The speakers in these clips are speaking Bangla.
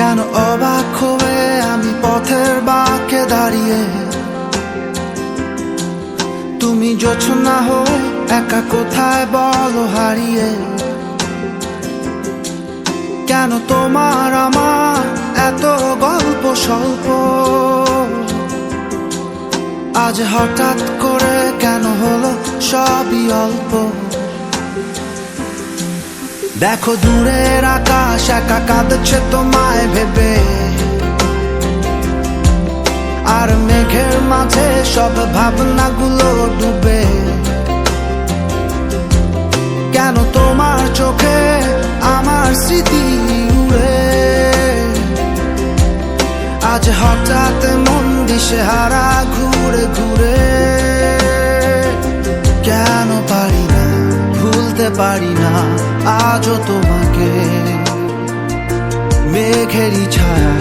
কেন অবাক হয়ে আমি পথের বাকে দাঁড়িয়ে? তুমি জোছনা হয়ে একা কোথায় বল হারিয়ে? কেন তোমার আমার এত গল্প স্বল্প? আজ হঠাৎ করে কেন হলো সবই অল্প? দেখো দূরের আকাশ একা কাঁদছে তোমায় ভেবে। আর মেঘের মাঝে সব ভাবনাগুলো পারি না আজও তোমাকে। মেঘেরই ছায়া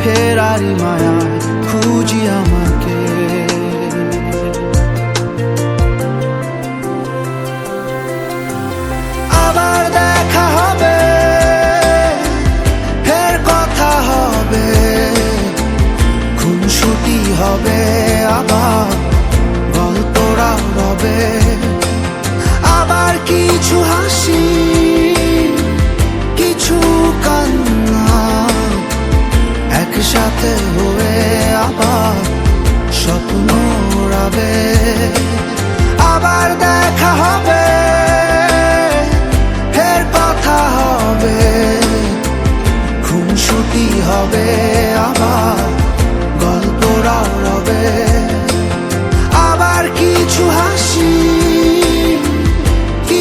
ফেরারি মায়া খুঁজি আমাকে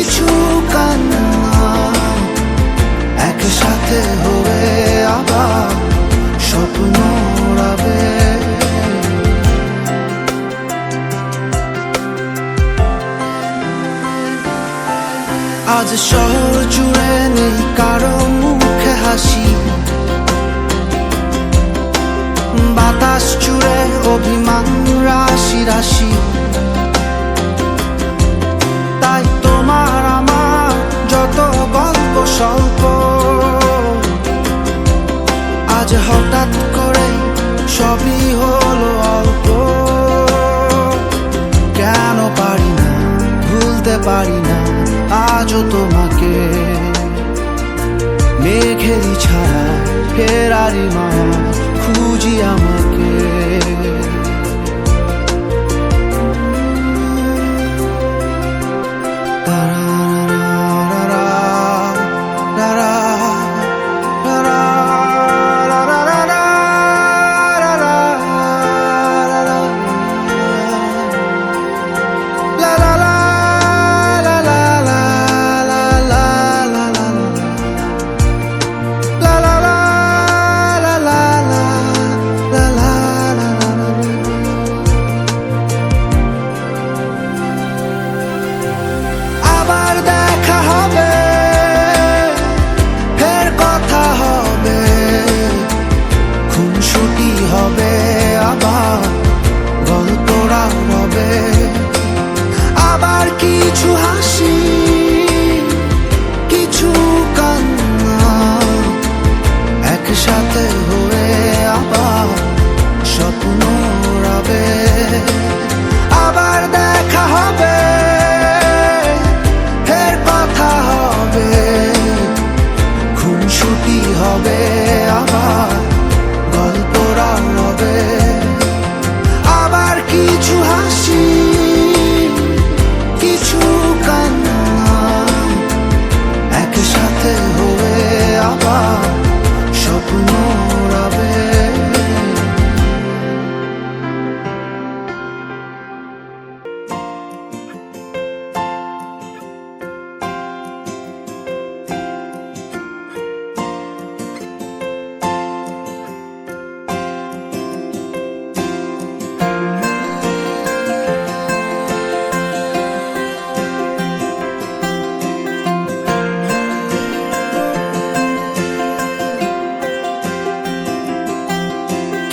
কিছু কান্না একসাথে হবে আবার স্বপ্ন উড়াবে আজ শহর সবই হলো অল্প। কেন পারি না? ভুলতে পারি না, আজও তোমাকে। মেঘেরি ছাড়া ফেরারি মায়া, খুঁজি আমাকে। আবার কিছু হাসি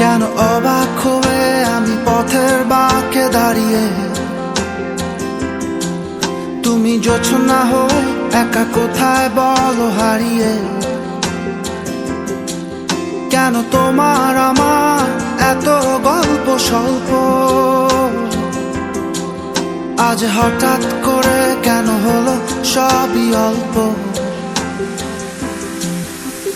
কেন অবাক হয়ে আমি পথের বাঁকে দাঁড়িয়ে? তুমি জোছনা হয়ে একা কোথায় বলো হারিয়ে? কেন তোমার আমার এত গল্প স্বল্প? আজ হঠাৎ করে কেন হলো সবই অল্প?